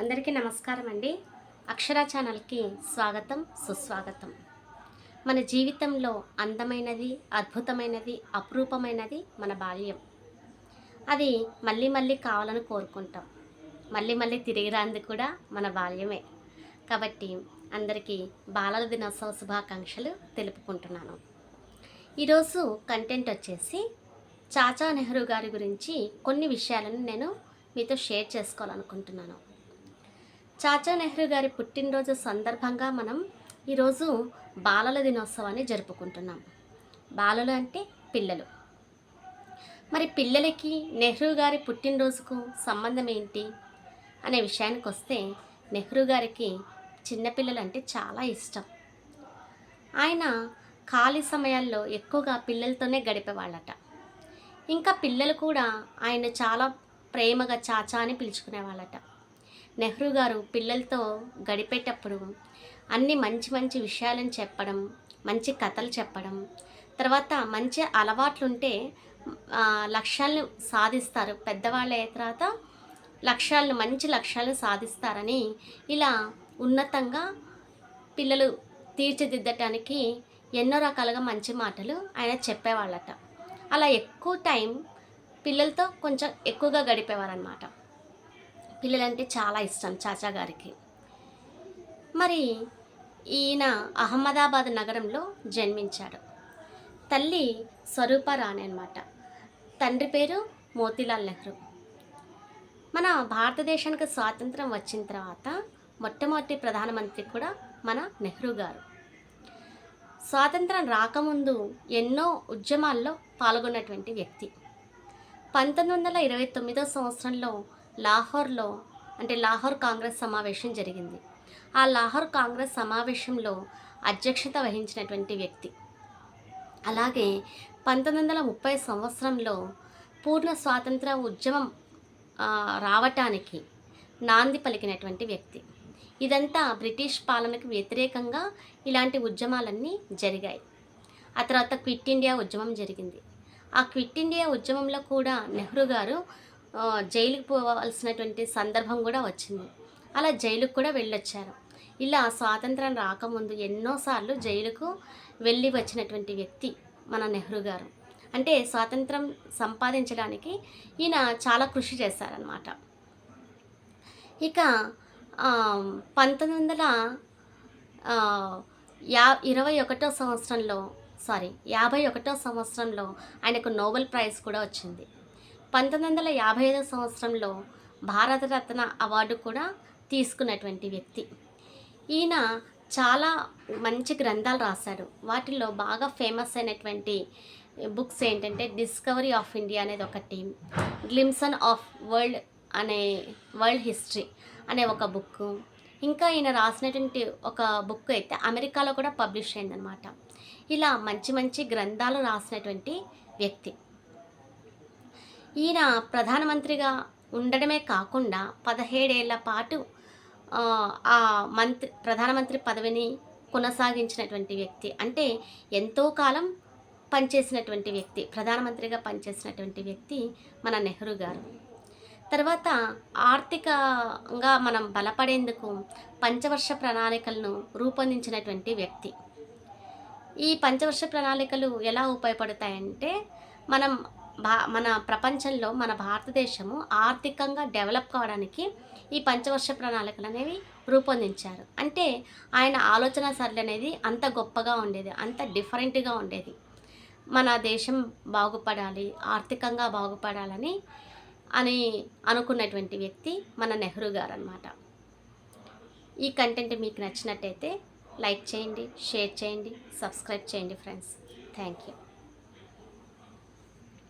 అందరికీ నమస్కారం అండి. అక్షర ఛానల్కి స్వాగతం సుస్వాగతం. మన జీవితంలో అందమైనది అద్భుతమైనది అపురూపమైనది మన బాల్యం. అది మళ్ళీ మళ్ళీ కావాలని కోరుకుంటాం. మళ్ళీ మళ్ళీ తిరిగి రాంది కూడా మన బాల్యమే. కాబట్టి అందరికీ బాలల దినోత్సవ శుభాకాంక్షలు తెలుపుకుంటున్నాను. ఈరోజు కంటెంట్ వచ్చేసి చాచా నెహ్రూ గారి గురించి కొన్ని విషయాలను నేను మీతో షేర్ చేసుకోవాలనుకుంటున్నాను. చాచా నెహ్రూ గారి పుట్టినరోజు సందర్భంగా మనం ఈరోజు బాలల దినోత్సవాన్ని జరుపుకుంటున్నాం. బాలలు అంటే పిల్లలు. మరి పిల్లలకి నెహ్రూ గారి పుట్టినరోజుకు సంబంధం ఏంటి? అనే విషయానికి వస్తే నెహ్రూ గారికి చిన్నపిల్లలు అంటే చాలా ఇష్టం. ఆయన ఖాళీ సమయాల్లో ఎక్కువగా పిల్లలతోనే గడిపేవాళ్ళట. ఇంకా పిల్లలు కూడా ఆయన చాలా ప్రేమగా చాచా అని పిలుచుకునేవాళ్ళట. నెహ్రూ గారు పిల్లలతో గడిపేటప్పుడు అన్ని మంచి మంచి విషయాలను చెప్పడం మంచి కథలు చెప్పడం తర్వాత మంచి అలవాట్లుంటే ఉంటే లక్ష్యాలను సాధిస్తారు. పెద్దవాళ్ళు అయిన తర్వాత లక్ష్యాలను మంచి లక్ష్యాలను సాధిస్తారని ఇలా ఉన్నతంగా పిల్లలు తీర్చిదిద్దటానికి ఎన్నో రకాలుగా మంచి మాటలు ఆయన చెప్పేవాళ్ళట. అలా ఎక్కువ టైం పిల్లలతో కొంచెం ఎక్కువగా గడిపేవారనమాట పిల్లలంటే చాలా ఇష్టం చాచా గారికి. మరి ఈయన అహ్మదాబాద్ నగరంలో జన్మించాడు. తల్లి స్వరూప రాణి అనమాట తండ్రి పేరు మోతీలాల్ నెహ్రూ. మన భారతదేశానికి స్వాతంత్రం వచ్చిన తర్వాత మొట్టమొదటి ప్రధానమంత్రి కూడా మన నెహ్రూ గారు. స్వాతంత్రం రాకముందు ఎన్నో ఉద్యమాల్లో పాల్గొన్నటువంటి వ్యక్తి. పంతొమ్మిది వందల ఇరవై తొమ్మిదో సంవత్సరంలో లాహోర్లో అంటే లాహోర్ కాంగ్రెస్ సమావేశం జరిగింది. ఆ లాహోర్ కాంగ్రెస్ సమావేశంలో అధ్యక్షత వహించినటువంటి వ్యక్తి. అలాగే పంతొమ్మిది వందల ముప్పై సంవత్సరంలో పూర్ణ స్వాతంత్ర ఉద్యమం రావటానికి నాంది పలికినటువంటి వ్యక్తి. ఇదంతా బ్రిటిష్ పాలనకు వ్యతిరేకంగా ఇలాంటి ఉద్యమాలన్నీ జరిగాయి. ఆ తర్వాత క్విట్ ఇండియా ఉద్యమం జరిగింది. ఆ క్విట్ ఇండియా ఉద్యమంలో కూడా నెహ్రూ గారు జైలుకు పోవాల్సినటువంటి సందర్భం కూడా వచ్చింది. అలా జైలుకు కూడా వెళ్ళొచ్చారు. ఇలా స్వాతంత్రం రాకముందు ఎన్నోసార్లు జైలుకు వెళ్ళి వచ్చినటువంటి వ్యక్తి మన నెహ్రూ గారు. అంటే స్వాతంత్రం సంపాదించడానికి ఈయన చాలా కృషి చేశారనమాట ఇక పంతొమ్మిది వందల యా ఇరవై ఒకటో సంవత్సరంలో సారీ యాభై ఒకటో సంవత్సరంలో ఆయనకు నోబెల్ ప్రైజ్ కూడా వచ్చింది. పంతొమ్మిది వందల యాభై ఐదో సంవత్సరంలో భారతరత్న అవార్డు కూడా తీసుకున్నటువంటి వ్యక్తి. ఈయన చాలా మంచి గ్రంథాలు రాశాడు వాటిల్లో బాగా ఫేమస్ అయినటువంటి బుక్స్ ఏంటంటే డిస్కవరీ ఆఫ్ ఇండియా అనేది ఒకటి గ్లిమ్సన్ ఆఫ్ వరల్డ్ అనే వరల్డ్ హిస్టరీ అనే ఒక బుక్. ఇంకా ఈయన రాసినటువంటి ఒక బుక్ అయితే అమెరికాలో కూడా పబ్లిష్ అయిందనమాట ఇలా మంచి మంచి గ్రంథాలు రాసినటువంటి వ్యక్తి. ఈయన ప్రధానమంత్రిగా ఉండడమే కాకుండా పదిహేడేళ్ళ పాటు ఆ, ఆ మంత్రి ప్రధానమంత్రి పదవిని కొనసాగించినటువంటి వ్యక్తి. అంటే ఎంతో కాలం పనిచేసినటువంటి వ్యక్తి ప్రధానమంత్రిగా పనిచేసినటువంటి వ్యక్తి మన నెహ్రూ గారు. తర్వాత ఆర్థికంగా మనం బలపడేందుకు పంచవర్ష ప్రణాళికలను రూపొందించినటువంటి వ్యక్తి. ఈ పంచవర్ష ప్రణాళికలు ఎలా ఉపయోగపడతాయంటే మనం భా మన ప్రపంచంలో మన భారతదేశము ఆర్థికంగా డెవలప్ కావడానికి ఈ పంచవర్ష ప్రణాళికలు అనేవి రూపొందించారు. అంటే ఆయన ఆలోచన సరళి అనేది అంత గొప్పగా ఉండేది అంత డిఫరెంట్గా ఉండేది. మన దేశం బాగుపడాలి ఆర్థికంగా బాగుపడాలని అని అనుకున్నటువంటి వ్యక్తి మన నెహ్రూ గారు అనమాట ఈ కంటెంట్ మీకు నచ్చినట్టయితే లైక్ చేయండి షేర్ చేయండి సబ్స్క్రైబ్ చేయండి ఫ్రెండ్స్. Thank you